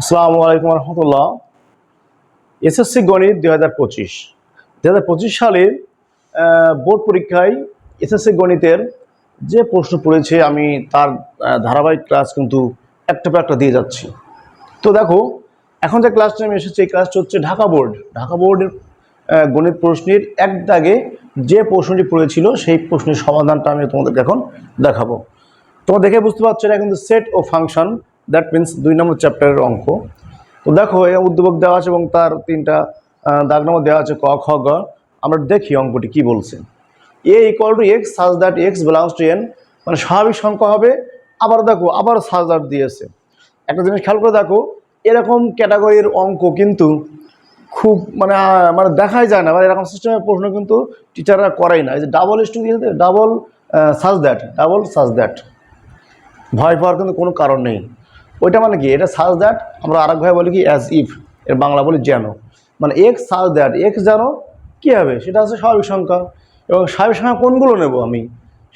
আসসালামু আলাইকুম রহমতুল্লাহ। এসএসসি গণিত দুই হাজার পঁচিশ। দু হাজার পঁচিশ সালের বোর্ড পরীক্ষায় এসএসসি গণিতের যে প্রশ্ন পড়েছে, আমি তার ধারাবাহিক ক্লাস কিন্তু একটা পর একটা দিয়ে যাচ্ছি। তো দেখো, এখন যে ক্লাসটা আমি এসেছি, এই ক্লাসটা হচ্ছে ঢাকা বোর্ড। ঢাকা বোর্ডের গণিত প্রশ্নের এক দাগে যে প্রশ্নটি পড়েছিল, সেই প্রশ্নের সমাধানটা আমি তোমাদেরকে এখন দেখাবো। তোমরা দেখে বুঝতে পারছ, এটা কিন্তু সেট ও ফাংশন দ্যাট মিন্স দুই নম্বর চ্যাপ্টারের অঙ্ক তো দেখো, এই উদ্যোগ দেওয়া আছে এবং তার তিনটা দাগ নম্বর দেওয়া আছে ক, খ, গ। আমরা দেখি অঙ্কটি কি বলছে। A equal to x such that x belongs to N মানে স্বাভাবিক সংখ্যা হবে, আবার দেখো, আবার সাজ দ্যাট দিয়েছে। একটা জিনিস খেয়াল করে দেখো, এরকম ক্যাটাগরির অঙ্ক কিন্তু খুব মানে মানে দেখাই যায় না। মানে এরকম সিস্টেমের প্রশ্ন কিন্তু টিচাররা করাই না। এই যে ডাবল স্টু দিয়েছে double such that double such that ভয় পাওয়ার কিন্তু কোনো কারণ নেই। ওইটা মানে কি? এটা সাজ দ্যাট আমরা আরেক ভাই বলি কি অ্যাজ ইফ এর বাংলা বলি যেন। মানে এক্স সাজ দ্যাট এক্স যেন কী হবে? সেটা হচ্ছে স্বাভাবিক সংখ্যা। এবং স্বাভাবিক সংখ্যা কোনগুলো নেব আমি?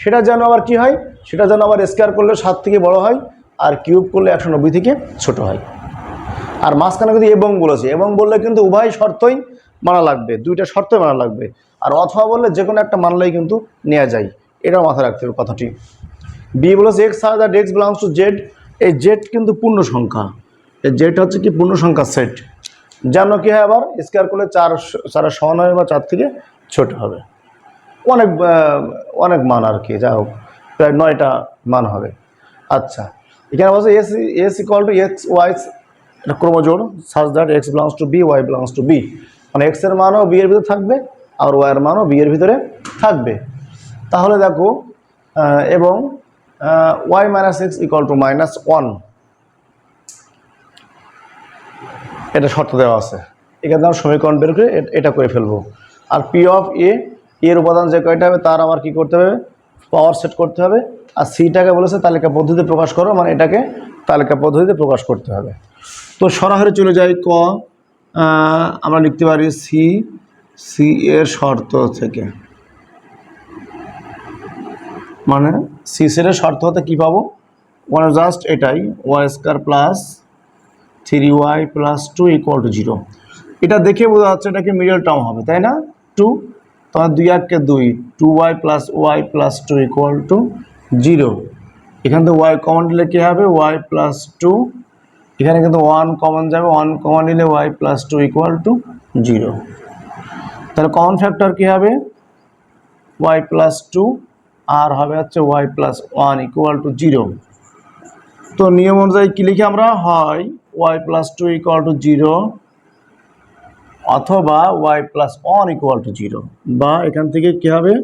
সেটা যেন আবার কি হয়? সেটা যেন আবার স্কোয়ার করলে সাত থেকে বড় হয়, আর কিউব করলে একশো নব্বই থেকে ছোট হয়। আর মাঝখানে কিন্তু এবং বলেছে এবং বললে কিন্তু উভয় শর্তই মানা লাগবে, দুইটা শর্তই মানা লাগবে। আর অথবা বললে যে কোনো একটা মানলেই কিন্তু নেওয়া যায়। এটাও মাথায় রাখতে হবে কথাটি। বি বলেছে এক্স আর এক্স বিলংস টু জেড এই জেড কিন্তু পূর্ণ সংখ্যা। এই জেড হচ্ছে কি পূর্ণ সংখ্যা সেট। যেন কি হয় আবার? স্কোয়ার করলে চার চারের সমান হবে বা চার থেকে ছোট হবে। অনেক অনেক মান আর কি যা হোক, প্রায় নয়টা মান হবে। আচ্ছা এখানে বলছে S S equal to x y এটা ক্রমজোড় such that x belongs to B y belongs to B মানে এক্সের মানও বি এর ভিতরে থাকবে, আর ওয়াই এর মানও বি এর ভিতরে থাকবে। তাহলে দেখো এবং y minus x equal to minus one এটা শর্ত দেওয়া আছে। এখানে আমরা সমীকরণ বের করে এটা করে ফেলব। আর পি অফ এ এর উপাদান যে কয়টা হবে, তার আমার কি করতে হবে? পাওয়ার সেট করতে হবে। আর সিটাকে বলেছে তালিকা পদ্ধতিতে প্রকাশ করো মানে এটাকে তালিকা পদ্ধতিতে প্রকাশ করতে হবে। তো সরাসরি চলে যাই ক। আমরা লিখতে পারি সি সি এর শর্ত থেকে। মানে সি সেটের শর্ত হতে কী পাবো? মানে জাস্ট এটাই। Y square plus three y plus two equal to zero এটা দেখে বোঝা যাচ্ছে এটাকে মিডল টার্ম হবে, তাই না? টু তোমার দুই এককে দুই two y plus y plus two equal to zero এখান থেকে ওয়াই কমন নিলে কী হবে? ওয়াই প্লাস টু এখানে কিন্তু ওয়ান কমন যাবে ওয়ান কমন নিলে y plus two equal to zero তাহলে কমন ফ্যাক্টর কী হবে? ওয়াই প্লাস টু আর হবে হচ্ছে y plus one equal to zero তো নিয়ম অনুযায়ী কী লিখে আমরা? হয় y plus two equal to zero অথবা y plus one equal to zero বা এখান থেকে কী হবে?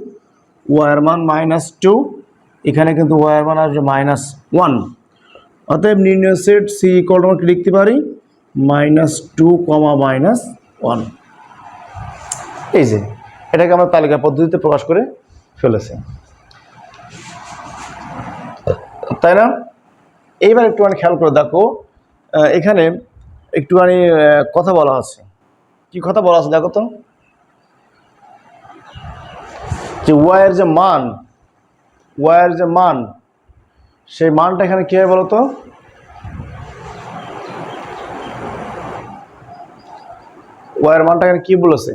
ওয়াইয়ের মান মাইনাস টু এখানে কিন্তু ওয়াইয়ের মান আসবে মাইনাস ওয়ান অতএব নির্ণয় সেট সি ইকুয়াল টু আমরা লিখতে পারি? Minus two comma minus one এই যে, এটাকে আমরা তালিকা পদ্ধতিতে প্রকাশ করে ফেলেছি। তাই না? এইবার একটুখানি খেয়াল করে দেখো এখানে একটুখানি কথা বলা আছে। কি কথা বলা আছে দেখো তো? যে ওয়াইয়ের যে মান ওয়াইয়ের যে মান, সেই মানটা এখানে কী হয় বলো তো? ওয়াইয়ের মানটা এখানে কী বলেছে?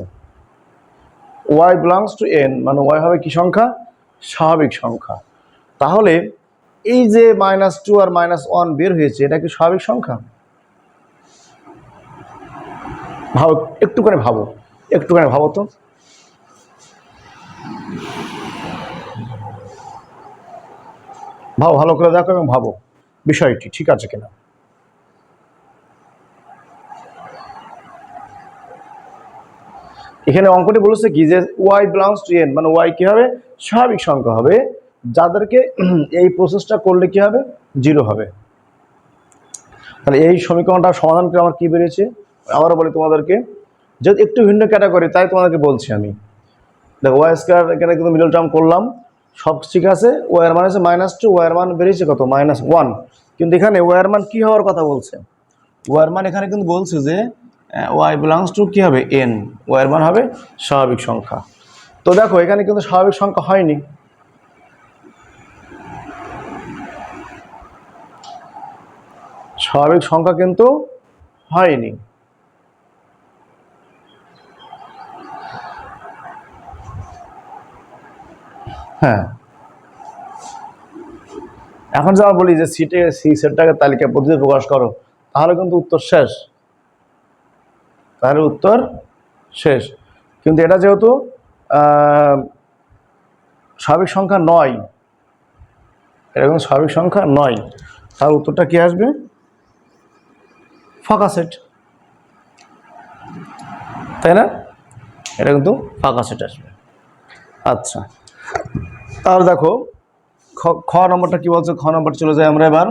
ওয়াই বিলংস টু এন মানে ওয়াই হবে কি সংখ্যা? স্বাভাবিক সংখ্যা। তাহলে এই যে মাইনাস টু আর মাইনাস ওয়ান বের হয়েছে, এটা কি স্বাভাবিক সংখ্যা? ভাবো, একটুখানি ভাবো একটুখানি ভাবো তো। ভাবো, ভালো করে দেখো এবং ভাবো বিষয়টি, ঠিক আছে কিনা? এখানে অঙ্কটি বলেছে কি যে ওয়াই বিলংস টু এন মানে ওয়াই কি হবে স্বাভাবিক সংখ্যা হবে যাদেরকে এই প্রসেসটা করলে কি হবে? জিরো হবে। তাহলে এই সমীকরণটা সমাধান করে আমার কি বেরিয়েছে? আবারও বলি তোমাদেরকে যদি একটু ভিন্ন ক্যাটাগরি তাই তোমাদেরকে বলছি আমি। দেখো ওয়াই স্কোয়ার এখানে কিন্তু মিডল টার্ম করলাম। সব ঠিক আছে? ওয়ার মান হচ্ছে মাইনাস টু ওয়ার মান বেরিয়েছে কত? মাইনাস ওয়ান কিন্তু এখানে ওয়ার মান কী হওয়ার কথা বলছে? ওয়ার মান এখানে কিন্তু বলছে যে ওয়াই বিলংস টু কী হবে? এন ওয়ার মান হবে স্বাভাবিক সংখ্যা। তো দেখো, এখানে কিন্তু স্বাভাবিক সংখ্যা হয়নি। স্বাভাবিক সংখ্যা কিন্তু হয়নি। হ্যাঁ। এখন যা বলি যে সিটে সি সেটটাকে তালিকা পদ্ধতি প্রকাশ করো, তাহলে কিন্তু উত্তর শেষ। তাহলে উত্তর শেষ। কিন্তু এটা যেহেতু স্বাভাবিক সংখ্যা নয় এরকম স্বাভাবিক সংখ্যা নয় তার উত্তরটা কি আসবে? ফাঁকা সেট। তাই না? এটা কিন্তু ফাঁকা সেট আসবে। আচ্ছা। তাহলে দেখো, খ নম্বরটা কি বলছে? খ নম্বর চলে যায় আমরা এবার।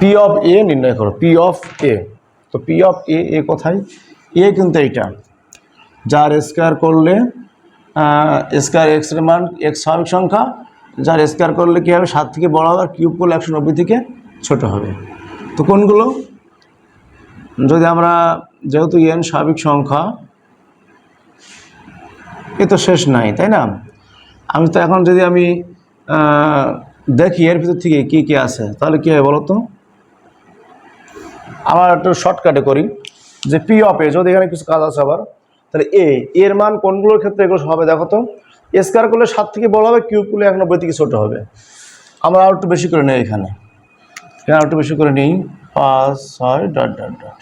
পি অফ এ নির্ণয় করো। পি অফ এ তো পি অফ এ এ কোথায়? এ কিন্তু এইটা। যার স্কোয়ার করলে স্কোয়ার এক্সের মান এক্স স্বাভাবিক সংখ্যা যার স্কোয়ার করলে কী হবে? সাত থেকে বড় হবে আর কিউব করলে একশো নব্বই থেকে ছোট হবে। তো কোনগুলো? যদি আমরা, যেহেতু এন স্বাভাবিক সংখ্যা, এ তো শেষ নাই, তাই না? আমি তো এখন যদি আমি দেখি এর ভিতর থেকে কি কি আছে, তাহলে কী হয় বলো তো আমার একটু শর্টকাটে করি, যে পি এ যদি এখানে কিছু কাজ আছে আবার, তাহলে এ এর মান কোনগুলোর ক্ষেত্রে এগুলো হবে দেখো তো? স্কোয়ার করলে সাত থেকে বড় হবে কিউব করলে এক নব্বই থেকে ছোটো হবে। আমরা আর একটু বেশি করে নিই এখানে। এখানে আর একটু বেশি করে নিই। পাঁচ, ছয়, ডট ডট ডট।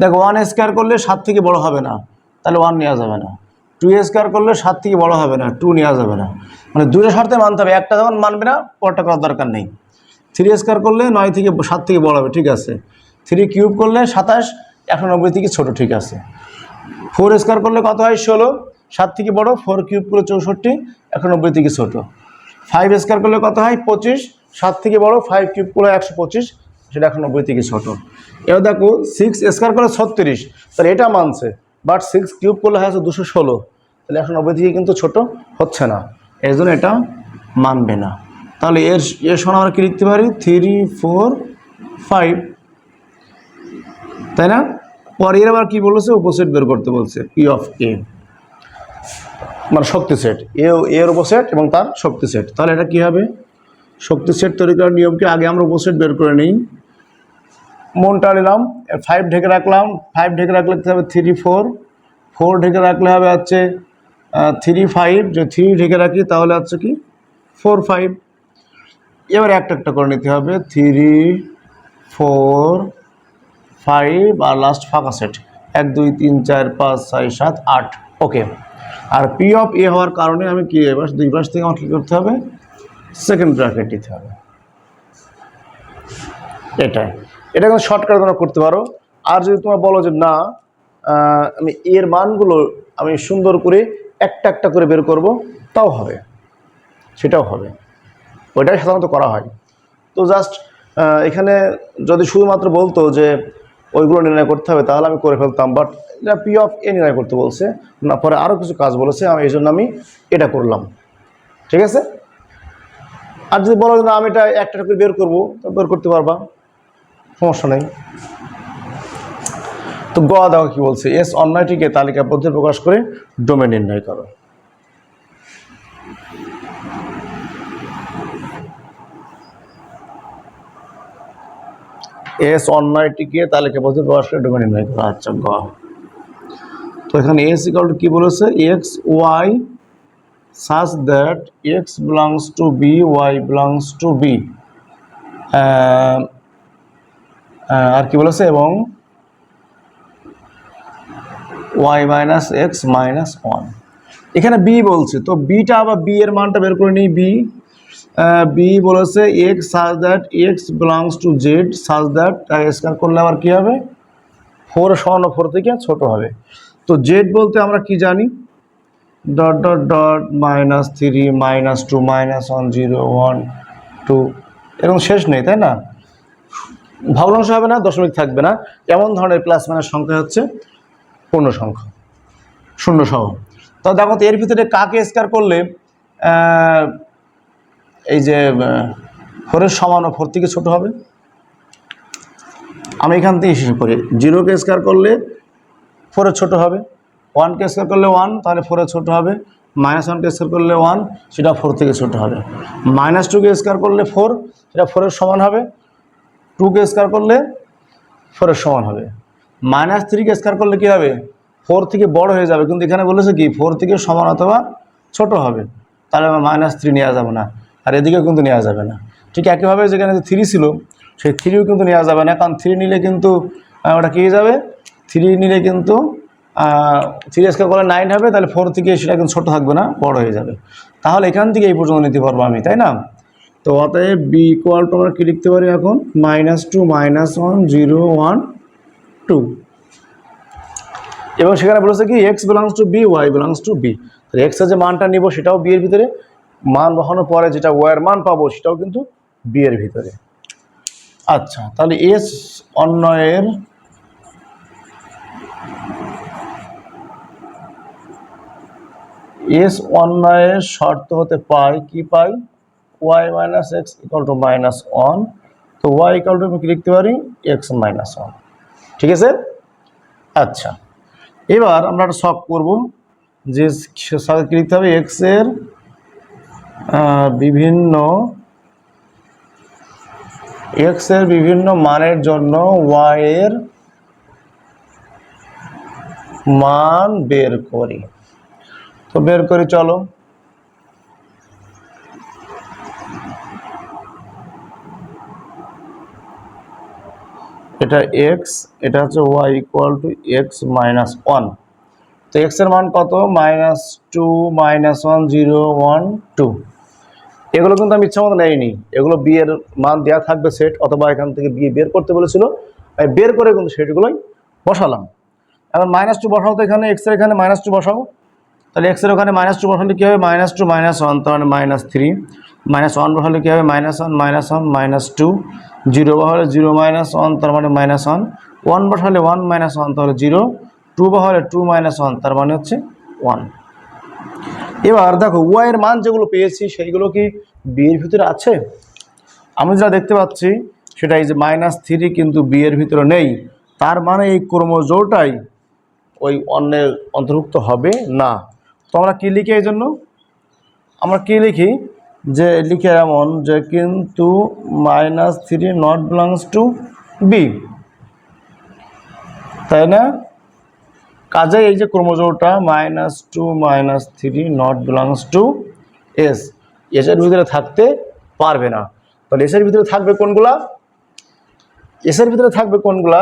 দেখো ওয়ান স্কোয়ার করলে সাত থেকে বড় হবে না। তাহলে ওয়ান নেওয়া যাবে না। টু স্কোয়ার করলে সাত থেকে বড় হবে না টু নেওয়া যাবে না। মানে দুটো শর্তে মানতে হবে। একটা যখন মানবে না, পরটা করার দরকার নেই। থ্রি স্কোয়ার করলে নয় থেকে, সাত থেকে বড় হবে, ঠিক আছে। থ্রি কিউব করলে সাতাশ একশো থেকে ছোটো, ঠিক আছে। ফোর স্কোয়ার করলে কত হয়? ষোলো। সাত থেকে বড় ফোর কিউব করলে চৌষট্টি একশো নব্বই থেকে ছোটো। ফাইভ স্কোয়ার করলে কত হয়? পঁচিশ। সাত থেকে বড় ফাইভ কিউব করলে একশো পঁচিশ, সেটা একশো নব্বই থেকে ছোটো। এবার দেখো সিক্স স্কোয়ার করলে ছত্রিশ, তাহলে এটা মানছে। বাট সিক্স কিউব করলে হয়েছে দুশো ষোলো, তাহলে একশো নব্বই থেকে কিন্তু ছোটো হচ্ছে না। এই জন্য এটা মানবে না। তাহলে এর এর সমান আমরা কী লিখতে পারি? থ্রি ফোর ফাইভ তাই না? পরে এর আবার কী বলেছে? উপসেট বের করতে বলছে পি অফ এ মানে শক্তি সেট এ, এর উপসেট এবং তার শক্তি সেট তাহলে এটা কী হবে? শক্তি সেট তৈরি করার নিয়মকে আগে আমরা উপসেট বের করে নিই। মনটা নিলাম ফাইভ ঢেকে রাখলাম ফাইভ ঢেকে রাখলে হবে? থ্রি ফোর ফোর ঢেকে রাখলে হবে হচ্ছে থ্রি ফাইভ যে থ্রি ঢেকে রাখি, তাহলে হচ্ছে কি? ফোর ফাইভ এবার একটা একটা করে নিতে হবে। থ্রি ফোর ফাইভ আর লাস্ট ফাঁকা সেট এক, দুই, তিন, চার, পাঁচ, ছয়, সাত, আট। ওকে আর পি অফ এ হওয়ার কারণে আমি কি, এবার দুই পাশ থেকে আমার কী করতে হবে? সেকেন্ড ব্র্যাকেট দিতে হবে। এটাই। এটা কিন্তু শর্টকাট তোমরা করতে পারো। আর যদি তোমরা বলো যে না আমি এর মানগুলো আমি সুন্দর করে একটা একটা করে বের করব, তাও হবে। সেটাও হবে। ওইটাই সাধারণত করা হয়। তো জাস্ট এখানে যদি শুধুমাত্র বলতো যে ওইগুলো নির্ণয় করতে হবে, তাহলে আমি করে ফেলতাম। বাট এটা পি অফ এ নির্ণয় করতে বলছে। না, পরে আরও কিছু কাজ বলেছে, আমি এই জন্য আমি এটা করলাম। ঠিক আছে? আর যদি বলো না, আমি এটা একটা করে বের করব, তো বের করতে পারবা। সমস্যা নেই। তো গ দেখো কি বলছে এস অন্যায়টিকে তালিকা পদ্ধতি প্রকাশ করে ডোমেন নির্ণয় করো। এস অন্যায়টিকে তালিকা পদ্ধতি প্রকাশ করে ডোমেন নির্ণয় করো আচ্ছা গ তো এখানে এস ইকাল টু কি বলেছে? X y such that x belongs to B y belongs to B আর কি বলেছে? এবং y minus x minus one এখানে বি বলছে, তো বিটা আবার বি এর মানটা বের করে নিই, b বি বলেছে x such that x belongs to Z such that তাকে স্ক্যান করলে আবার কী হবে? ফোর সমান ফোর থেকে ছোট হবে। তো জেড বলতে আমরা কি জানি? Dot dot dot minus three minus two minus one zero one two এরকম শেষ নেই, তাই না? ভগ্নাংশ হবে না, দশমিক থাকবে না। এমন ধরনের প্লাস মাইনাস সংখ্যা হচ্ছে পূর্ণ সংখ্যা। শূন্য সহ। তো দেখো তো এর ভিতরে কাকে স্কার করলে এই যে ফোরের সমান ও ফোর থেকে ছোট হবে? আমি এখান থেকে শেষ করি। জিরোকে স্কোয়ার করলে ফোরের ছোট হবে। ওয়ানকে স্কোয়ার করলে ওয়ান, তাহলে ফোরের ছোট হবে। মাইনাস ওয়ানকে স্কোয়ার করলে ওয়ান, সেটা ফোর থেকে ছোট হবে। মাইনাস টুকে স্কোয়ার করলে ফোর, সেটা ফোরের সমান হবে। টুকে স্কোয়ার করলে ফোরের সমান হবে। মাইনাস থ্রিকে স্কোয়ার করলে কী হবে? ফোর থেকে বড় হয়ে যাবে। কিন্তু এখানে বলেছে কি, ফোর থেকে সমান অথবা ছোট হবে। তাহলে মাইনাস থ্রি নেওয়া যাবে না। আর এদিকেও কিন্তু নেওয়া যাবে না। ঠিক একইভাবে যেখানে যে থ্রি ছিল, সেই থ্রিও কিন্তু নেওয়া যাবে না। কারণ থ্রি নিলে কিন্তু ওটা কী যাবে? থ্রি নিলে কিন্তু থ্রি স্কোয়ার করলে নাইন হবে, তাহলে ফোর থেকে সেটা কিন্তু ছোটো থাকবে না, বড় হয়ে যাবে। তাহলে এখান থেকে এই পর্যন্ত নিতে পারব আমি, তাই না? তো অতএব বি ইকুয়াল টু আমরা কী লিখতে পারি এখন? Minus two minus one zero one two এবং সেখানে বলেছে কি x belongs to B y belongs to B তাহলে এক্সের যে মানটা নিব, সেটাও বি এর ভিতরে। মান বসানোর পরে যেটা ওয়াইয়ের মান পাবো সেটাও কিন্তু বি এর ভিতরে। আচ্ছা তাহলে এস অন্যয়ের এস অন্যয়ের শর্ত হতে পাই কি পাই? Y minus x equal to minus one তো ওয়াই ইকাল টু আমি কি লিখতে পারি? এক্স মাইনাস ওয়ান ঠিক আছে? আচ্ছা এবার আমরা একটা শখ করব। যে সাথে লিখতে হবে? এক্সের বিভিন্ন এক্সের বিভিন্ন মানের জন্য ওয়াই এর মান বের করি। তো বের করি, চলো। এটা এক্স এটা হচ্ছে y equal to x minus one তো এক্সের মান কত? Minus two minus one zero one two এগুলো কিন্তু আমি ইচ্ছা মতো নেইনি। এগুলো বিয়ের মান দেওয়া থাকবে সেট অথবা এখান থেকে বিয়ে বের করতে বলেছিল। আমি বের করে কিন্তু সেটগুলোই বসালাম। এবার মাইনাস টু বসাও তো এখানে এক্সের এখানে মাইনাস টু বসাও। তাহলে এক্সের ওখানে মাইনাস টু বসালে কী হবে? মাইনাস টু মাইনাস ওয়ান মানে মাইনাস থ্রি মাইনাস ওয়ান বসালে কী হবে? Minus one minus one minus two zero বসালে জিরো মাইনাস ওয়ান তার মানে মাইনাস ওয়ান ওয়ান বসালে ওয়ান মাইনাস ওয়ান তাহলে জিরো টু বসালে টু মাইনাস ওয়ান তার মানে হচ্ছে ওয়ান এবার দেখো ওয়াইয়ের মান যেগুলো পেয়েছি, সেইগুলো কি বিয়ের ভিতরে আছে? আমি যা দেখতে পাচ্ছি, সেটা এই যে মাইনাস থ্রি কিন্তু বিয়ের ভিতরে নেই। তার মানে এই ক্রমজোরটাই ওই অন্যের অন্তর্ভুক্ত হবে না। তো আমরা কী লিখি এই জন্য আমরা কী লিখি? যে লিখে এমন যে কিন্তু minus three not belongs to B তাই না? কাজে এই যে ক্রোমোজোমটা minus two minus three not belongs to S এসের ভিতরে থাকতে পারবে না। তাহলে এসের ভিতরে থাকবে কোনগুলা? এসের ভিতরে থাকবে কোনগুলা?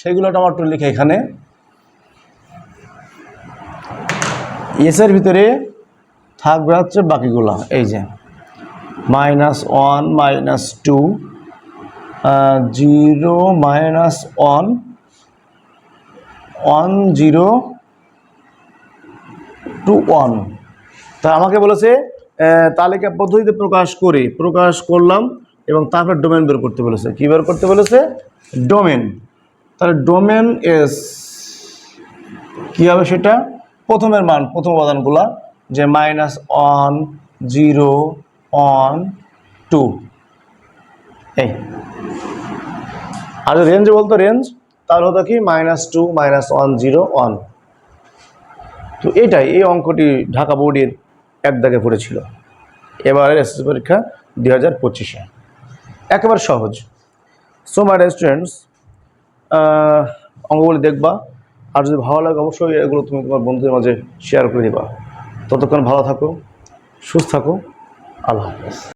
সেগুলো আমার একটু লিখে এখানে। এসের ভিতরে থাকবে হচ্ছে বাকিগুলা, এই যে। Minus one minus two zero minus one one zero two one তা আমাকে বলেছে তালিকা পদ্ধতিতে প্রকাশ করে, প্রকাশ করলাম এবং তারপর ডোমেন বের করতে বলেছে। কী বের করতে বলেছে? ডোমেন তাহলে ডোমেন এস কী হবে সেটা? প্রথমের মান, প্রথম উপাদানগুলা যে minus one zero one two এই। আর রেঞ্জ বলতো রেঞ্জ তার হতো কি? Minus two minus one zero one তো এটাই, এই অঙ্কটি ঢাকা বোর্ডের এক দাগে পড়েছিল। এবারের এসএসসি পরীক্ষা দুই হাজার পঁচিশে। একেবারে সহজ। সো মাই স্টুডেন্টস অঙ্কগুলি দেখবা। আর যদি ভালো লাগে, অবশ্যই এগুলো তুমি তোমার বন্ধুদের মাঝে শেয়ার করে দেবা। ততক্ষণ ভালো থাকো, সুস্থ থাকো। আল্লাহ হাফেজ।